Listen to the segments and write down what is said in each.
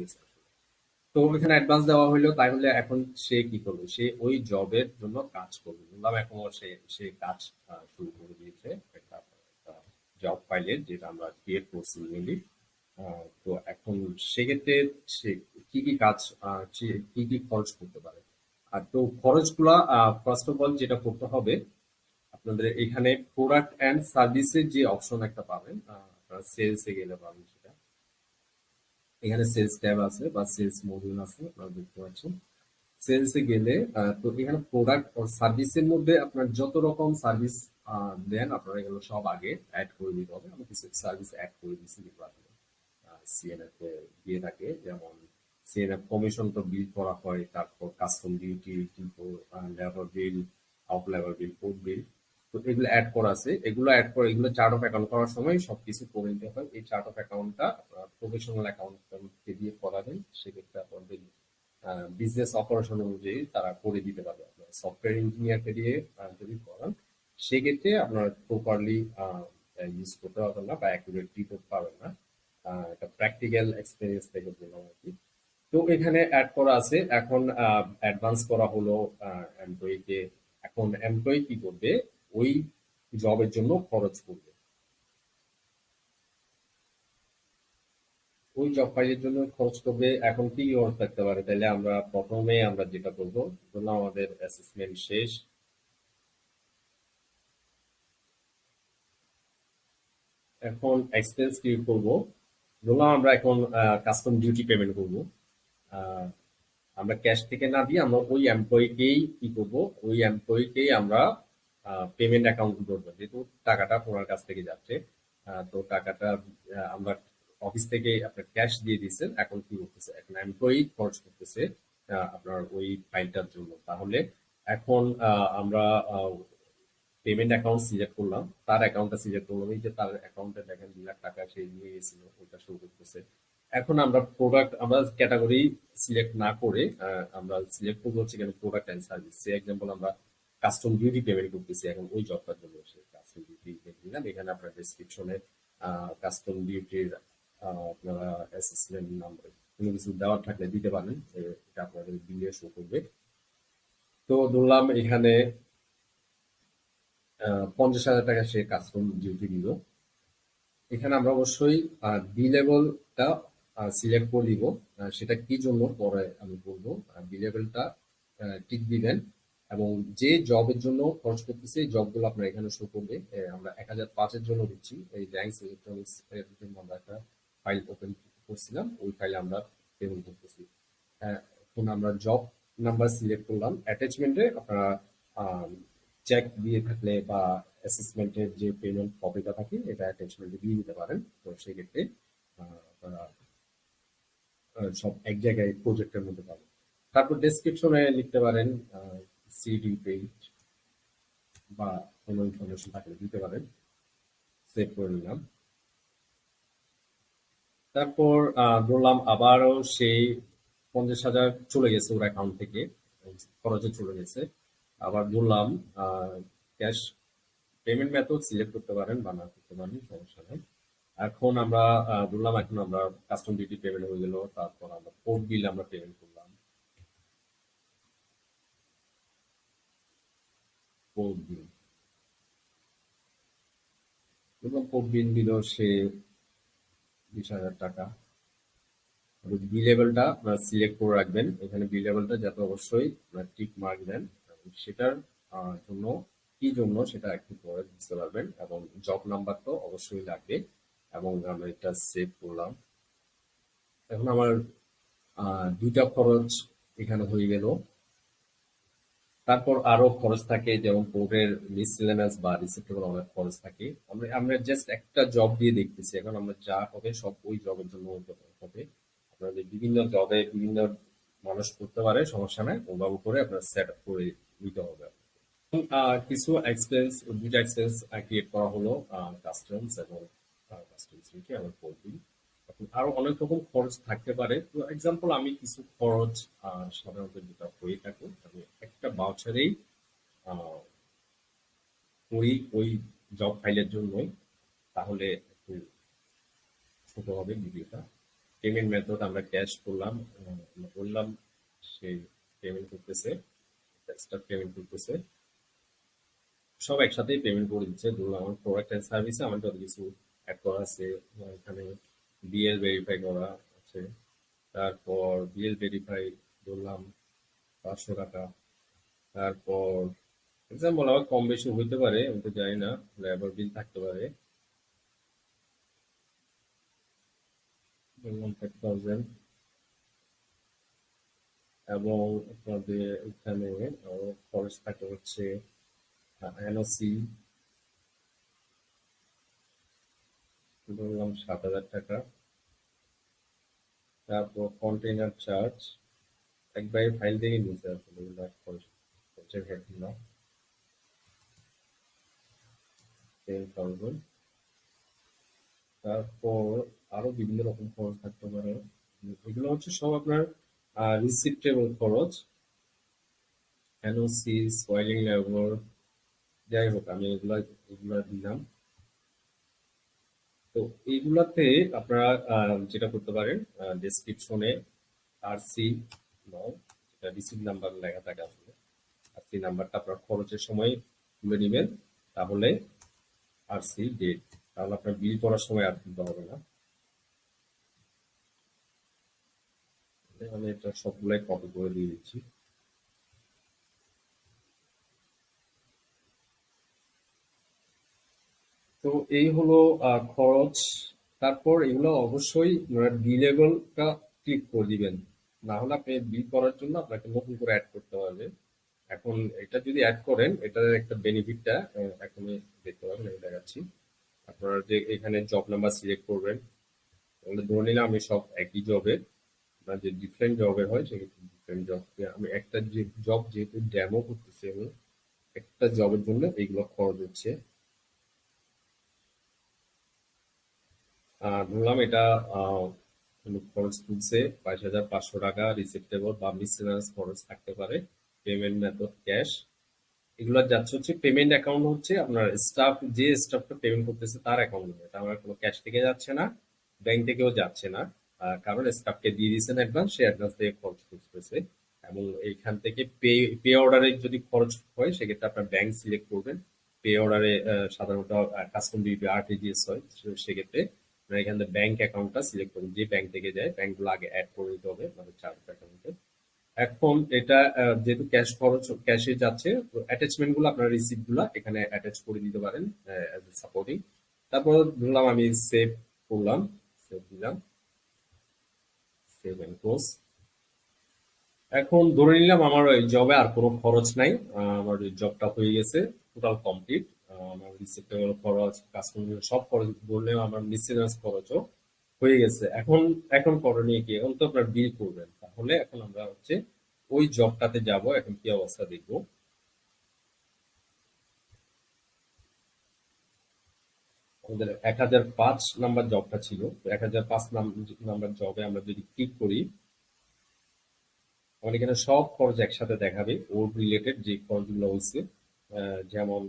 গেছে তো এখানে অ্যাডভান্স দেওয়া এখন সে কি করবে? সে ওই জবের জন্য কাজ করবে। এখন সে সে কাজ শুরু করে দিয়েছে একটা জব যেটা আমরা ক্রিয়েট করছি মেনলি তো এখন সেক্ষেত্রে সে কি কি কাজ কি কি খরচ করতে পারে? আর তো খরচগুলা ফার্স্ট অফ অল যেটা করতে হবে, আপনাদের এখানে প্রোডাক্ট অ্যান্ড সার্ভিসের যে অপশন একটা পাবেন সেলসে গেলে পাবেন। এখানে সেলস ট্যাব আছে বা সেলস মডিউল আছে, আপনারা দেখতে পাচ্ছেন। সেলসে গেলে তো এখানে প্রোডাক্ট ও সার্ভিসের মধ্যে আপনার যত রকম সার্ভিস দেন আপনারা এগুলো সব আগে অ্যাড করে দিতে হবে। আমি কিছু সার্ভিস অ্যাড করে দিচ্ছি যেগুলো আসলে সিএনএফ এ দিয়ে থাকে। যেমন সিএনএফ কমিশন তো বিল করা হয়, তারপর custom duty labour bill out labour bill port bill তো এগুলো অ্যাড করা আছে। এগুলো অ্যাড করে, এগুলো চার্ট অফ অ্যাকাউন্ট করার সময় সবকিছু করে নিতে হয়। এই চার্ট অফ অ্যাকাউন্টটা প্রফেশনাল অ্যাকাউন্টকে দিয়ে করাবেন, সেক্ষেত্রে আপনাদের বিজনেস অপারেশন অনুযায়ী তারা করে দিতে পারবে। আপনার সফটওয়্যার ইঞ্জিনিয়ারকে দিয়ে যদি করান, সেক্ষেত্রে আপনার প্রপারলি ইউজ করতে পারবেন না বা অ্যাকুরেট রিপোর্ট পাবেন না। একটা প্র্যাকটিক্যাল এক্সপিরিয়েন্স থেকে বললাম আর কি। তো এখানে অ্যাড করা আছে, এখন অ্যাডভান্স করা হলো এমপ্লয়িকে এখন এমপ্লয়ি কি করবে? ওই জবের জন্য খরচ করবে। ওই জব ফাইলের জন্য খরচ করবে। এখন কি খরচ থাকতে পারে? তাহলে আমরা প্রথমে আমরা যেটা করব, ধরলাম আমাদের অ্যাসেসমেন্ট শেষ। এখন এক্সপেন্স ক্রিয়েট করব? ধরলাম আমরা এখন কাস্টম ডিউটি পেমেন্ট করব। আমরা ক্যাশ থেকে না দিয়ে আমরা ওই এমপ্লয়িকেই কি করব? ওই এমপ্লয়িকেই আমরা পেমেন্ট অ্যাকাউন্ট করব যেহেতু টাকাটা ওনার কাছ থেকে যাচ্ছে তো টাকাটা আমরা অফিস থেকে আপনার ক্যাশ দিয়ে দিচ্ছেন এখন কি করতেছে এখন এমপ্লয়ি খরচ করতেছে আপনার ওই ফাইলটার জন্য। তাহলে এখন আমরা পেমেন্ট অ্যাকাউন্ট সিলেক্ট করলাম, তার অ্যাকাউন্টটা সিলেক্ট করলাম। এই যে তার অ্যাকাউন্টে দেখেন দুই লাখ টাকা সে নিয়ে গেছিল, ওইটা শো করতেছে। এখন আমরা প্রোডাক্ট আমরা ক্যাটাগরি সিলেক্ট না করে আমরা সিলেক্ট করব হচ্ছে কেন প্রোডাক্ট অ্যান্ড সার্ভিস সে এক্সাম্পল আমরা কাস্টম ডিউটি পেমেন্ট করতেছি এখন ওই জবটার জন্য। সে কাস্টম ডিউটি দিলাম এখানে আপনার ডেসক্রিপশনে কাস্টম ডিউটির আপনারা অ্যাসেসমেন্ট নাম্বার কোনো কিছু দেওয়ার থাকলে দিতে পারেন এটা আপনাদের বিলে শো করবে। তো ধরলাম এখানে পঞ্চাশ হাজার টাকা সে কাস্টম ডিউটি দিল। এখানে আমরা অবশ্যই বি লেভেলটা সিলেক্ট করে দিব সেটা কি জন্য পরে আমি বলব। বি লেভেলটা ঠিক দিবেন এবং যে জবের জন্য খরচ করতেছে, এই জবগুলো আপনার এখানে শো করবে। আমরা এক হাজার পাঁচের জন্য দিচ্ছি। এই র্যাঙ্কস ইলেকট্রনিক্স আমরা একটা ফাইল ওপেন করছিলাম ওই ফাইলে আমরা পেমেন্ট করতেছি। আহ, এখন আমরা জব নাম্বার সিলেক্ট করলাম। অ্যাটাচমেন্টে আপনারা চেক দিয়ে থাকলে বা অ্যাসেসমেন্টের যে পেমেন্ট কপিটা থাকে এটা অ্যাটাচমেন্টে দিয়ে দিতে পারেন। তো সেক্ষেত্রে আপনারা সব এক জায়গায় প্রজেক্টের মধ্যে পাবেন। তারপর ডেসক্রিপশনে লিখতে পারেন সিডি পেজ বা কোনো ইনফরমেশন থাকলে দিতে পারেন। সেভ করে নিলাম। তারপর ধরলাম আবারও সেই পঞ্চাশ হাজার চলে গেছে ওর অ্যাকাউন্ট থেকে, খরচে চলে গেছে। আবার ধরলাম ক্যাশ পেমেন্ট মেথড সিলেক্ট করতে পারেন, বা না করতে পারেন, সমস্যা নেই। এখন আমরা ধরলাম এখন আমরা কাস্টম ডিউটি পেমেন্ট হয়ে গেল, তারপর আমরা পোর্ট বিল আমরা পেমেন্ট করলাম। পোর্ট বিল পোর্ট বিল দিল সে বিশ হাজার টাকা। বি লেভেলটা আপনারা সিলেক্ট করে রাখবেন। এখানে বি লেভেলটা যাতে অবশ্যই টিক মার্ক দেন। সেটার জন্য, কি জন্য সেটা একটু পরে বুঝতে পারবেন। এবং জব নাম্বার তো অবশ্যই লাগবে। এবং আমরা এটা সেভ করলাম। এখন আমার দুইটা খরচ এখানে হয়ে গেল। তারপর আরও খরচ থাকে, যেমন পোর্টের মিসলেনাস বা রিসিপ্টেবল অনেক খরচ থাকে। আমরা আমরা জাস্ট একটা জব দিয়ে দেখতেছি, এখন আমরা যা হবে সব ওই জবের জন্য হবে আপনাদের বিভিন্ন জবে বিভিন্ন মানুষ করতে পারে, সমস্যা নাই, ওভাবে করে আপনার সেট আপ করে নিতে হবে কিছু এক্সপেন্স দুইটা এক্সপেন্স ক্রিয়েট করা হলো কাস্টমস এবং কাস্টমস আমার করবি আরও অনেক রকম খরচ থাকতে পারে। তো এক্সাম্পল আমি কিছু খরচ সাধারণত যেটা হয়ে থাকে, আমি একটা বাউচারেই করি ওই জব ফাইলের জন্যই। তাহলে একটু ছোট হবে ভিডিওটা পেমেন্ট মেথড আমরা ক্যাশ করলাম বললাম সে পেমেন্ট করতেছে ক্যাশটা পেমেন্ট করতেছে। সব একসাথেই পেমেন্ট করে দিচ্ছে। ধরুন আমার প্রোডাক্ট অ্যান্ড সার্ভিসে আমার যত কিছু অ্যাড করা আছে, এখানে বিএল ভেরিফাই করা আছে। তারপর বিএল ভেরিফাই ধরলাম পাঁচশো টাকা। তারপর এক্সাম্পল আবার কম বেশি হইতে পারে, আমি তো জানি না লেবার বিল থাকতে পারে। এবং আপনাদের এখানে খরচ থাকে হচ্ছে এনওসি ধরলাম সাত হাজার টাকা। তারপর কন্টেইনার চার্জ একবারে ফাইল থেকে নিতে আসলে হেডগুলো টেন থাউজেন্ড তারপর আরও বিভিন্ন রকম খরচ থাকতে পারে। এগুলো হচ্ছে সব আপনার রিসিপ্টেবল খরচ। এনওসি সোয়েলিং লেবার যাই হোক, আমি এগুলা এগুলা দিলাম। তো এইগুলাতে আপনারা যেটা করতে পারেন ডেসক্রিপশনে নাও, যেটা রিসিভ নাম্বার লেখা থাকে আসলে আরসি নাম্বারটা আপনার খরচের সময় তুলে নেবেন, তাহলে আরসি ডেট তাহলে আপনার বিল করার সময় আর তুলতে হবে না। আমি এটা সবগুলাই কপি করে দিয়ে দিচ্ছি। তো এই হলো খরচ। তারপর এগুলো অবশ্যই বিলেবলটা ক্লিক করে দিবেন। না হলে আপনি বিল করার জন্য আপনাকে নতুন করে অ্যাড করতে হবে। এখন এটা যদি অ্যাড করেন, এটার একটা বেনিফিটটা এখনই দেখতে পাবেন, আমি দেখাচ্ছি। আপনারা যে এখানে জব নাম্বার সিলেক্ট করবেন, তাহলে ধরে নিলাম আমি সব একই জবে আপনার যে ডিফারেন্ট জবের হয়, সেক্ষেত্রে ডিফারেন্ট জব আমি একটা যে জব যেহেতু ডেমো করতেছি আমি, একটা জবের জন্য এইগুলো খরচ হচ্ছে। ধরলাম এটা খরচ তুলছে বাইশ হাজার পাঁচশো টাকা রিসিপ্টেবল বা মিসেলাস খরচ থাকতে পারে পেমেন্ট মেথড ক্যাশ এগুলো যাচ্ছে হচ্ছে পেমেন্ট অ্যাকাউন্ট হচ্ছে আপনার স্টাফ যে স্টাফটা পেমেন্ট করতেছে তার অ্যাকাউন্ট এটা আমার কোনো ক্যাশ থেকে যাচ্ছে না ব্যাংক থেকেও যাচ্ছে না। কারণ স্টাফকে দিয়ে দিয়েছেন অ্যাডভান্স সে অ্যাডভান্স থেকে খরচ করতেছে। এবং এইখান থেকে পে পে অর্ডারে যদি খরচ হয়, সেক্ষেত্রে আপনার ব্যাংক সিলেক্ট করবেন। পে অর্ডারে সাধারণত কাস্টম ডিউটি আরটিজিএস হয় সেক্ষেত্রে আপনার এখান থেকে ব্যাংক অ্যাকাউন্টটা সিলেক্ট করুন। যে ব্যাংক থেকে যায় ব্যাংকগুলো আগে অ্যাড করে দিতে হবে মানে চার্জ অ্যাকাউন্টে এখন এটা যেহেতু ক্যাশ খরচ ক্যাশে যাচ্ছে, তো অ্যাটাচমেন্টগুলো আপনার রিসিপ্টগুলো এখানে অ্যাটাচ করে দিতে পারেন সাপোর্টিং তারপর ধরলাম আমি সেভ করলাম সেভ দিলাম। সেভ এন্ড ক্লোজ এখন ধরে নিলাম আমার ওই জবে আর কোনো খরচ নাই আমার ওই জবটা হয়ে গেছে টোটাল কমপ্লিট আমার খরচ কাস্টমার সব খরচ বললেও আমার খরচও হয়ে গেছে। এখন এখন করণীয় কি? এখন তো আপনার বিল করবেন। তাহলে এখন আমরা হচ্ছে ওই জবটাতে যাব। এখন কি অবস্থা দেখব। আমাদের এক হাজার পাঁচ নাম্বার জবটা ছিল। এক হাজার পাঁচ নাম্বার জবে আমরা যদি ক্লিক করি, আমাদের এখানে সব খরচ একসাথে দেখাবে। ওর রিলেটেড যে খরচগুলো হয়েছে যেমন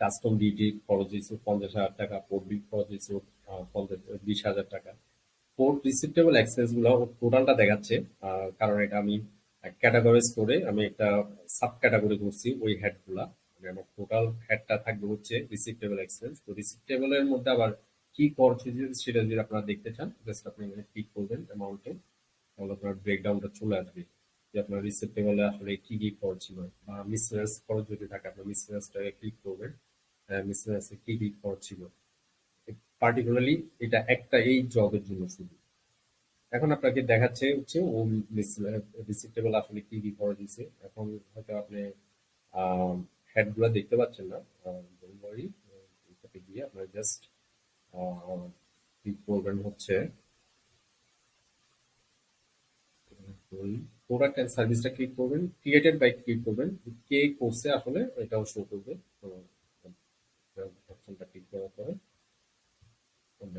কাস্টম ডিউটি খরচ হয়েছে পঞ্চাশ হাজার টাকা পোর্ট বিল খরচ হয়েছে পঞ্চাশ, বিশ হাজার টাকা। পোর্ট রিসিপ্টেবল এক্সপেন্সগুলো টোটালটা দেখাচ্ছে কারণ এটা আমি ক্যাটাগরাইজ করে আমি একটা সাব ক্যাটাগরি করছি ওই হেডগুলা মানে আমার টোটাল হেডটা থাকবে হচ্ছে রিসিপ্টেবল এক্সপেন্স তো রিসিপ্টেবল এর মধ্যে আবার কি খরচ হয়েছে সেটা যদি আপনারা দেখতে চান জাস্ট আপনি এখানে ক্লিক করবেন অ্যামাউন্টে তাহলে আপনার ব্রেকডাউনটা চলে আসবে। আপনার আসলে কি কি খরচ ছিল? বা খরচ যদি থাকে ক্লিক করবেন কি কি খরচ ছিল? পার্টিকুলারলি এটা একটা এই জবের জন্য শুধু। এখন আপনাকে দেখাচ্ছে হচ্ছে ও আসলে কি কি খরচ দিছে এখন হয়তো আপনি হেডগুলা দেখতে পাচ্ছেন না। ডোন্ট এটাতে গিয়ে আপনার জাস্ট হচ্ছে প্রোডাক্ট এন্ড সার্ভিসটা ক্লিক করবেন ক্রিয়েটেড বাই ক্লিক করবেন, কে করছে আসলে এটাও শো করবে অপশনটা ক্লিক করার পরে।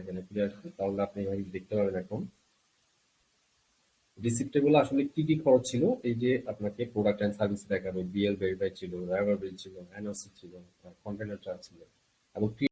এখানে ফিরে আসবে তাহলে আপনি এখানে দেখতে পাবেন এখন। রিসিপ্টেবল আসলে কি কি খরচ ছিল? এই যে আপনাকে প্রোডাক্ট এন্ড সার্ভিস দেখাবে বিএল ভেরিফাই ছিল ড্রাইভার বিল ছিল এনওসি ছিল কন্টেনার চার্জ ছিল, এবং